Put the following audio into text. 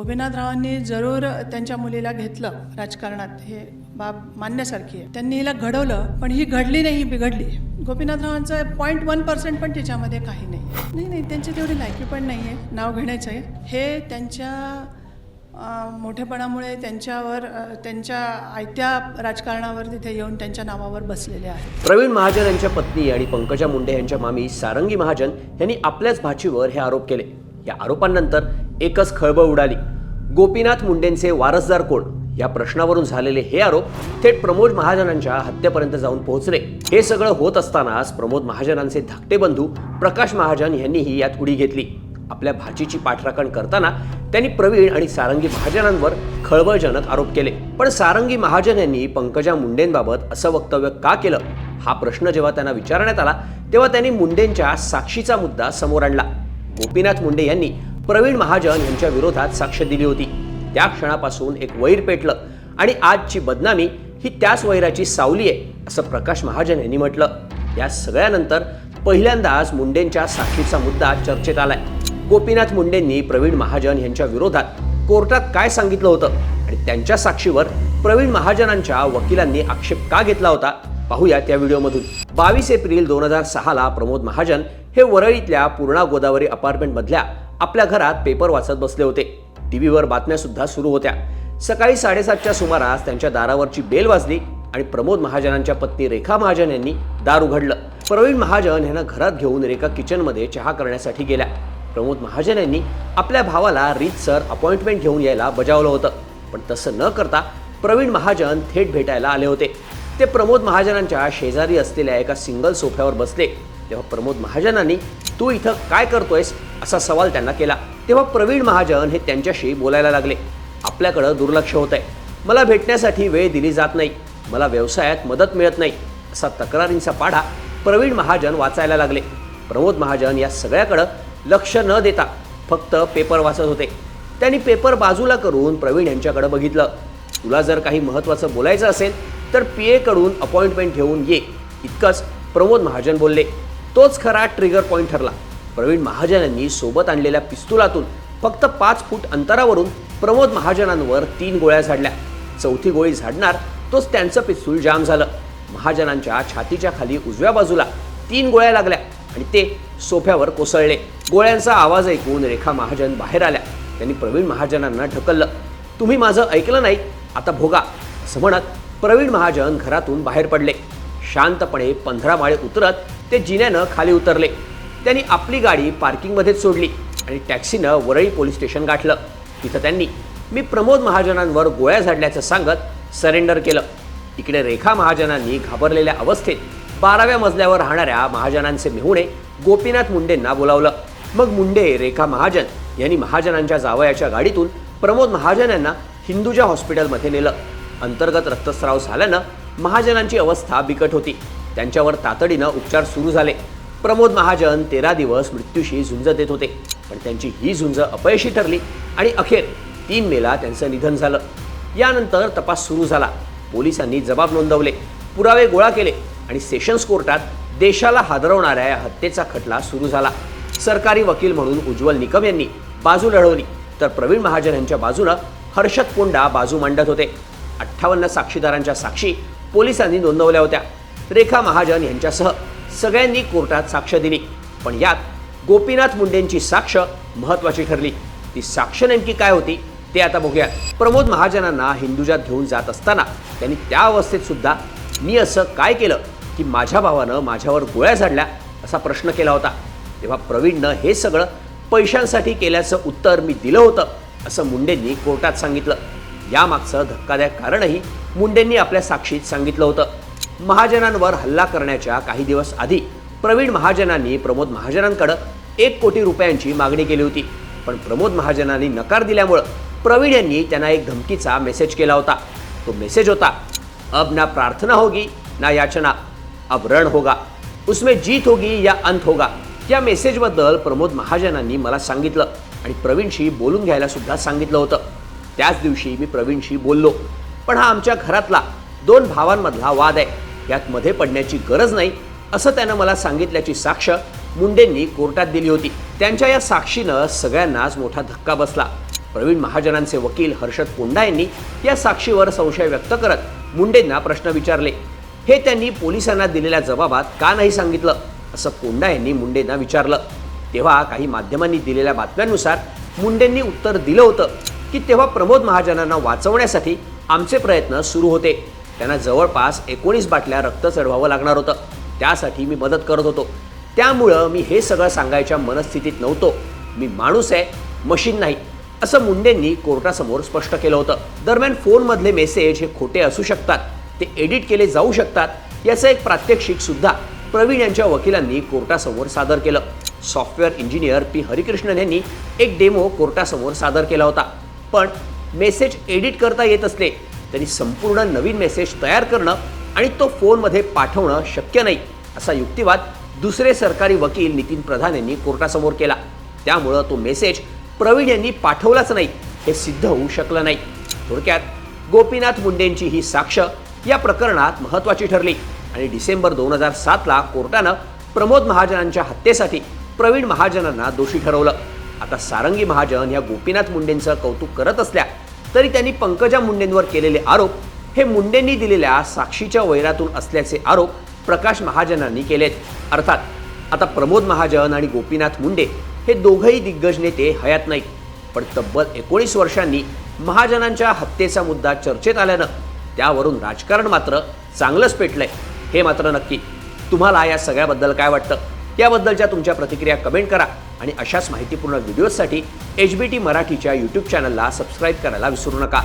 गोपीनाथरावांनी जरूर त्यांच्या मुलीला घेतलं राजकारणात. हे बाब मान्यासारखी आहे. त्यांनी हिला घडवलं पण ही घडली नाही ही बिघडली. गोपीनाथरावांचं पॉईंट वन पर्सेंट पण तिच्यामध्ये काही नाही. नाही नाही त्यांची तेवढी लायकी पण नाही आहे. नाव घेण्याचं आहे. हे त्यांच्या मोठेपणामुळे त्यांच्यावर त्यांच्या आयत्या राजकारणावर तिथे येऊन त्यांच्या नावावर बसलेले आहेत. प्रवीण महाजन यांच्या पत्नी आणि पंकजा मुंडे यांच्या मामी सारंगी महाजन यांनी आपल्याच भाचीवर हे आरोप केले. या आरोपांनंतर एकच खळबळ उडाली. गोपीनाथ मुंडेंचे वारसदार कोण? या प्रश्नावरून झालेले हे आरोप थेट प्रमोद महाजनांच्या हत्येपर्यंत जाऊन पोहोचले. हे सगळं होत असतानाच प्रमोद महाजनांचे धाकटे बंधू प्रकाश महाजन यांनीही यात उडी घेतली. आपल्या भाचीची पाठराखण करताना त्यांनी प्रवीण आणि सारंगी महाजनांवर खळबळजनक आरोप केले. पण सारंगी महाजन यांनी पंकजा मुंडेंबाबत असं वक्तव्य का केलं? हा प्रश्न जेव्हा त्यांना विचारण्यात आला तेव्हा त्यांनी मुंडेंच्या साक्षीचा मुद्दा समोर आणला. गोपीनाथ मुंडे यांनी प्रवीण महाजन यांच्या विरोधात साक्ष दिली होती. त्या क्षणापासून एक वैर पेटलं आणि आजची बदनामी ही त्याच वैराची सावली आहे असं प्रकाश महाजन यांनी म्हटलं. या सगळ्यानंतर पहिल्यांदाच मुंडेंच्या साक्षीचा मुद्दा चर्चेत आलाय. गोपीनाथ मुंडेंनी प्रवीण महाजन यांच्या विरोधात कोर्टात काय सांगितलं होतं आणि त्यांच्या साक्षीवर प्रवीण महाजनांच्या वकिलांनी आक्षेप का घेतला होता? पाहूया त्या व्हिडिओमधून. बावीस एप्रिल दोन हजार सहाला प्रमोद महाजन हे वरळीतल्या पूर्णा गोदावरी अपार्टमेंटमधल्या आपल्या घरात पेपर वाचत बसले होते. टीव्हीवर बातम्या सुद्धा सुरू होत्या. सकाळी साडेसातच्या सुमारास त्यांच्या दारावरची बेल वाजली आणि प्रमोद महाजनांच्या पत्नी रेखा महाजन यांनी दार उघडलं. प्रवीण महाजन यांना घरात घेऊन रेखा किचनमध्ये चहा करण्यासाठी गेल्या. प्रमोद महाजन यांनी आपल्या भावाला रीतसर अपॉइंटमेंट घेऊन यायला बजावलं होतं. पण तसं न करता प्रवीण महाजन थेट भेटायला आले होते. ते प्रमोद महाजनांच्या शेजारी असलेल्या एका सिंगल सोफ्यावर बसले. तेव्हा प्रमोद महाजनांनी तू इथं काय करतोयस? असा सवाल त्यांना केला. तेव्हा प्रवीण महाजन हे त्यांच्याशी बोलायला लागले. आपल्याकडं दुर्लक्ष होत आहे मला भेटण्यासाठी वेळ दिली जात नाही. मला व्यवसायात मदत मिळत नाही. असा तक्रारींचा पाढा प्रवीण महाजन वाचायला लागले. प्रमोद महाजन या सगळ्याकडं लक्ष न देता फक्त पेपर वाचत होते. त्यांनी पेपर बाजूला करून प्रवीण यांच्याकडे बघितलं. तुला जर काही महत्त्वाचं बोलायचं असेल तर पी एकडून अपॉइंटमेंट घेऊन ये. इतकंच प्रमोद महाजन बोलले. तोच खरा ट्रिगर पॉईंट ठरला. प्रवीण महाजन यांनी सोबत आणलेल्या पिस्तुलातून फक्त पाच फूट अंतरावरून प्रमोद महाजनांवर तीन गोळ्या झाडल्या. चौथी गोळी झाडणार तोच त्यांचं पिस्तूल जाम झालं. महाजनांच्या छातीच्या खाली उजव्या बाजूला तीन गोळ्या लागल्या आणि ते सोफ्यावर कोसळले. गोळ्यांचा आवाज ऐकून रेखा महाजन बाहेर आल्या. त्यांनी प्रवीण महाजनांना ढकललं. तुम्ही माझं ऐकलं नाही? आता भोगा असं म्हणत प्रवीण महाजन घरातून बाहेर पडले. शांतपणे पंधरा माळे उतरत ते जिन्यानं खाली उतरले. त्यांनी आपली गाडी पार्किंगमध्येच सोडली आणि टॅक्सीनं वरळी पोलीस स्टेशन गाठलं. तिथं त्यांनी मी प्रमोद महाजनांवर गोळ्या झाडल्याचं सांगत सरेंडर केलं. इकडे रेखा महाजनांनी घाबरलेल्या अवस्थेत बाराव्या मजल्यावर राहणाऱ्या महाजनांचे मेहुणे गोपीनाथ मुंडेंना बोलावलं. मग मुंडे रेखा महाजन यांनी महाजनांच्या जावयाच्या गाडीतून प्रमोद महाजन यांना हिंदुजा हॉस्पिटलमध्ये नेलं. अंतर्गत रक्तस्राव झाल्यानं महाजनांची अवस्था बिकट होती. त्यांच्यावर तातडीनं उपचार सुरू झाले. प्रमोद महाजन तेरा दिवस मृत्यूशी झुंज देत होते. पण त्यांची ही झुंज अपयशी ठरली आणि अखेर तीन मेला त्यांचं निधन झालं. यानंतर तपास सुरू झाला. पोलिसांनी जबाब नोंदवले पुरावे गोळा केले आणि सेशन्स कोर्टात देशाला हादरवणाऱ्या या हत्येचा खटला सुरू झाला. सरकारी वकील म्हणून उज्ज्वल निकम यांनी बाजू लढवली तर प्रवीण महाजन यांच्या बाजूनं हर्षद कोंडा बाजू मांडत होते. अठ्ठावन्न साक्षीदारांच्या साक्षी पोलिसांनी नोंदवल्या होत्या. रेखा महाजन यांच्यासह सगळ्यांनी कोर्टात साक्ष दिली. पण यात गोपीनाथ मुंडेंची साक्ष महत्वाची ठरली. ती साक्ष नेमकी काय होती ते आता बघूया प्रमोद महाजनांना हिंदुजात घेऊन जात असताना त्यांनी त्या अवस्थेत सुद्धा मी असं काय केलं की माझ्या भावानं माझ्यावर गोळ्या झाडल्या असा प्रश्न केला होता. तेव्हा प्रवीणनं हे सगळं पैशांसाठी केल्याचं उत्तर मी दिलं होतं असं मुंडेंनी कोर्टात सांगितलं. यामागचं धक्कादायक कारणही मुंडेंनी आपल्या साक्षीत सांगितलं होतं. महाजनांवर हल्ला करण्याच्या काही दिवस आधी प्रवीण महाजनांनी प्रमोद महाजनांकडं एक कोटी रुपयांची मागणी केली होती. पण प्रमोद महाजनांनी नकार दिल्यामुळं प्रवीण यांनी त्यांना एक धमकीचा मेसेज केला होता. तो मेसेज होता अब ना प्रार्थना होगी ना याचना अब रण होगा उसमें जीत होगी या अंत होगा. या मेसेजबद्दल प्रमोद महाजनांनी मला सांगितलं आणि प्रवीणशी बोलून घ्यायला सुद्धा सांगितलं होतं. त्याच दिवशी मी प्रवीणशी बोललो. पण हा आमच्या घरातला दोन भावांमधला वाद आहे. यात मध्ये पडण्याची गरज नाही असं त्यानं मला सांगितल्याची साक्ष मुंडेंनी कोर्टात दिली होती. त्यांच्या या साक्षीनं सगळ्यांनाच मोठा धक्का बसला. प्रवीण महाजनांचे वकील हर्षद पोंडा यांनी या साक्षीवर संशय व्यक्त करत मुंडेंना प्रश्न विचारले. हे त्यांनी पोलिसांना दिलेल्या जबाबात का नाही सांगितलं असं पोंडा यांनी मुंडेंना विचारलं. तेव्हा काही माध्यमांनी दिलेल्या बातम्यांनुसार मुंडेंनी उत्तर दिलं होतं की तेव्हा प्रमोद महाजनांना वाचवण्यासाठी आमचे प्रयत्न सुरू होते. त्यांना जवळपास एकोणीस बाटल्या रक्त चढवावं लागणार होतं. त्यासाठी मी मदत करत होतो. त्यामुळं मी हे सगळं सांगायच्या मनस्थितीत नव्हतो. मी माणूस आहे मशीन नाही असं मुंडेंनी कोर्टासमोर स्पष्ट केलं होतं. दरम्यान फोनमधले मेसेज हे खोटे असू शकतात ते एडिट केले जाऊ शकतात याचं एक प्रात्यक्षिक सुद्धा प्रवीण यांच्या वकिलांनी कोर्टासमोर सादर केलं. Software engineer P. हरिकृष्णन यांनी एक डेमो कोर्टासमोर सादर केला होता. पण मेसेज एडिट करता येत असले तरी संपूर्ण नवीन मेसेज तयार करणं आणि तो फोनमध्ये पाठवणं शक्य नाही असा युक्तिवाद दुसरे सरकारी वकील नितीन प्रधान यांनी कोर्टासमोर केला. त्यामुळं तो मेसेज प्रवीण यांनी पाठवलाच नाही हे सिद्ध होऊ शकलं नाही. थोडक्यात गोपीनाथ मुंडेंची ही साक्ष या प्रकरणात महत्त्वाची ठरली आणि डिसेंबर दोन हजार सातला कोर्टानं प्रमोद महाजनांच्या हत्येसाठी प्रवीण महाजनांना दोषी ठरवलं. आता सारंगी महाजन या गोपीनाथ मुंडेंचं कौतुक करत असल्या तरी त्यांनी पंकजा मुंडेंवर केलेले आरोप हे मुंडेंनी दिलेल्या साक्षीच्या वैरातून असल्याचे आरोप प्रकाश महाजनांनी केलेत. अर्थात आता प्रमोद महाजन आणि गोपीनाथ मुंडे हे दोघंही दिग्गज नेते हयात नाहीत. पण तब्बल एकोणीस वर्षांनी महाजनांच्या हत्येचा मुद्दा चर्चेत आल्यानं त्यावरून राजकारण मात्र चांगलंच पेटलंय. हे मात्र नक्की. तुम्हाला या सगळ्याबद्दल काय वाटतं? याबद्दलच्या तुमच्या प्रतिक्रिया कमेंट करा. आणि अशाच माहितीपूर्ण व्हिडिओजसाठी एच बी टी मराठीच्या यूट्यूब चॅनलला सबस्क्राईब करायला विसरू नका.